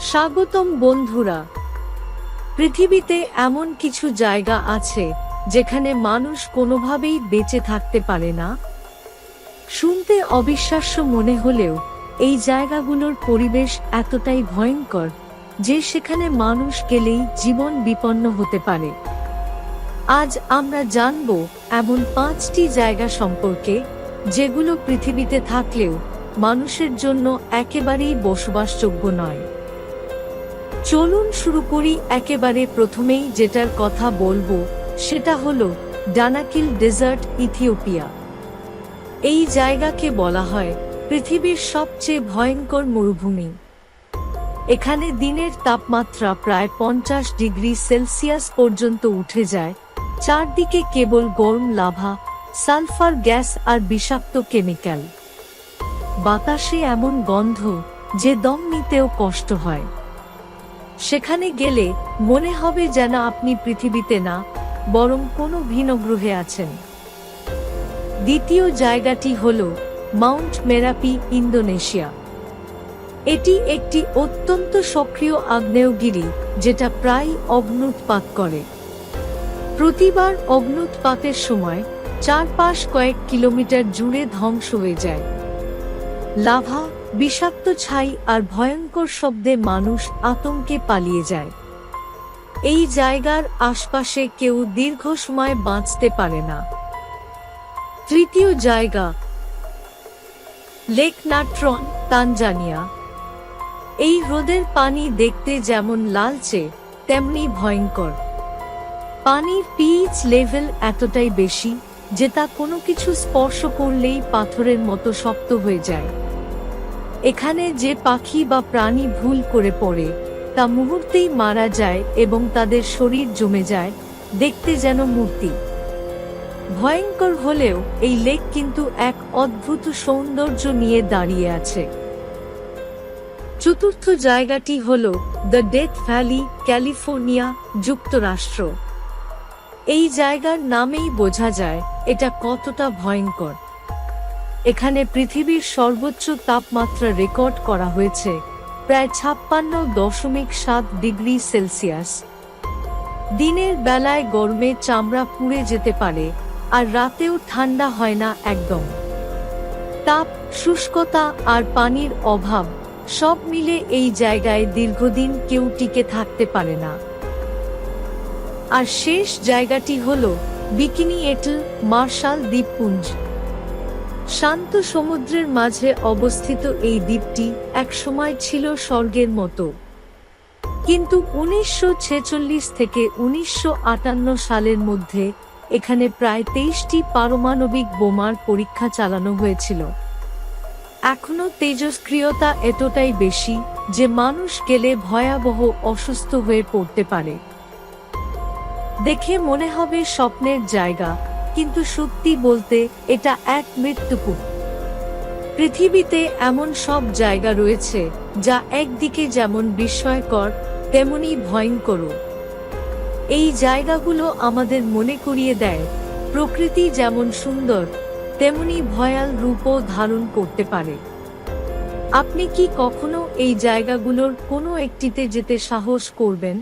স্বাগতম বন্ধুরা। পৃথিবীতে এমন কিছু জায়গা আছে, যেখানে মানুষ কোনোভাবেই বেঁচে থাকতে পারে না। শুনতে অবিশ্বাস্য মনে হলেও, এই জায়গাগুলোর পরিবেশ এতটাই ভয়ঙ্কর, যে সেখানে মানুষ গেলেই জীবন বিপন্ন হতে পারে। আজ আমরা জানব এমন পাঁচটি জায়গা সম্পর্কে, যেগুলো পৃথিবীতে থাকলেও মানুষের জন্য একেবারেই বসবাসযোগ্য নয়। চলুন শুরু করি একেবারে প্রথমেই যেটার কথা বলব, সেটা হলো ডানাকিল ডেজার্ট, ইথিওপিয়া। এই জায়গাকে বলা হয় পৃথিবীর সবচেয়ে ভয়ঙ্কর মরুভূমি। এখানে দিনের তাপমাত্রা প্রায় পঞ্চাশ ডিগ্রি সেলসিয়াস পর্যন্ত উঠে যায়, চারদিকে কেবল গরম লাভা, সালফার গ্যাস আর বিষাক্ত কেমিক্যাল। বাতাসে এমন গন্ধ যে দম নিতেও কষ্ট হয়। সেখানে গেলে মনে হবে যেন আপনি পৃথিবীতে না, বরং কোনো ভিন্ন গ্রহে আছেন। দ্বিতীয় জায়গাটি হল মাউন্ট মেরাপি, ইন্দোনেশিয়া। এটি একটি অত্যন্ত সক্রিয় আগ্নেয়গিরি, যেটা প্রায় অগ্নুৎপাত করে। প্রতিবার অগ্নুৎপাতের সময় চারপাশ কয়েক কিলোমিটার জুড়ে ধ্বংস হয়ে যায়। লাভা, বিষাক্ত ছাই আর ভয়ঙ্কর শব্দে মানুষ আতঙ্কে পালিয়ে যায়। এই জায়গার আশপাশে কেউ দীর্ঘ সময় বাঁচতে পারে না। তৃতীয় জায়গা, লেক নাট্রন, তানজানিয়া। এই হ্রদের পানি দেখতে যেমন লালচে, তেমনি ভয়ঙ্কর। পানির পিএইচ লেভেল এতটাই বেশি যে তা কোনো কিছু স্পর্শ করলেই পাথরের মতো শক্ত হয়ে যায়। এখানে যে পাখি বা প্রাণী ভুল করে পড়ে, তা মুহূর্তেই মারা যায় এবং তাদের শরীর জমে যায়, দেখতে যেন মূর্তি। ভয়ঙ্কর হলেও এই লেক কিন্তু এক অদ্ভুত সৌন্দর্য নিয়ে দাঁড়িয়ে আছে। চতুর্থ জায়গাটি হল দ্য ডেথ ভ্যালি, ক্যালিফোর্নিয়া যুক্তরাষ্ট্র। এই জায়গার নামেই বোঝা যায়, এটা কতটা ভয়ঙ্কর। এখানে পৃথিবীর সর্বোচ্চ তাপমাত্রা রেকর্ড করা হয়েছে, প্রায় ছাপ্পান্ন দশমিক সাত ডিগ্রি সেলসিয়াস। দিনের বেলায় গরমে চামড়া পুড়ে যেতে পারে, আর রাতেও ঠান্ডা হয় না একদম। তাপ, শুষ্কতা আর পানির অভাব, সব মিলে এই জায়গায় দীর্ঘদিন কেউ টিকে থাকতে পারে না। আর শেষ জায়গাটি হল বিকিনি এটল মার্শাল দ্বীপপুঞ্জ। শান্ত সমুদ্রের মাঝে অবস্থিত এই দ্বীপটি একসময় ছিল স্বর্গের মতো। কিন্তু উনিশশো ছেচল্লিশ থেকে উনিশশো আটান্ন সালের মধ্যে এখানে প্রায় তেইশটি পারমাণবিক বোমার পরীক্ষা চালানো হয়েছিল। এখনও তেজস্ক্রিয়তা এতটাই বেশি যে মানুষ গেলে ভয়াবহ অসুস্থ হয়ে পড়তে পারে। দেখে মনে হবে স্বপ্নের জায়গা কিন্তু সত্যি বলতে, এটা এক মৃত্যুকূপ। পৃথিবীতে এমন সব জায়গা রয়েছে, যা একদিকে যেমন বিস্ময়কর, তেমনি ভয়ঙ্কর। এই জায়গাগুলো আমাদের মনে করিয়ে দেয়, প্রকৃতি যেমন সুন্দর, তেমনি ভয়াল রূপও ধারণ করতে পারে। আপনি কি কখনো এই জায়গাগুলোর কোনো একটিতে যেতে সাহস করবেন?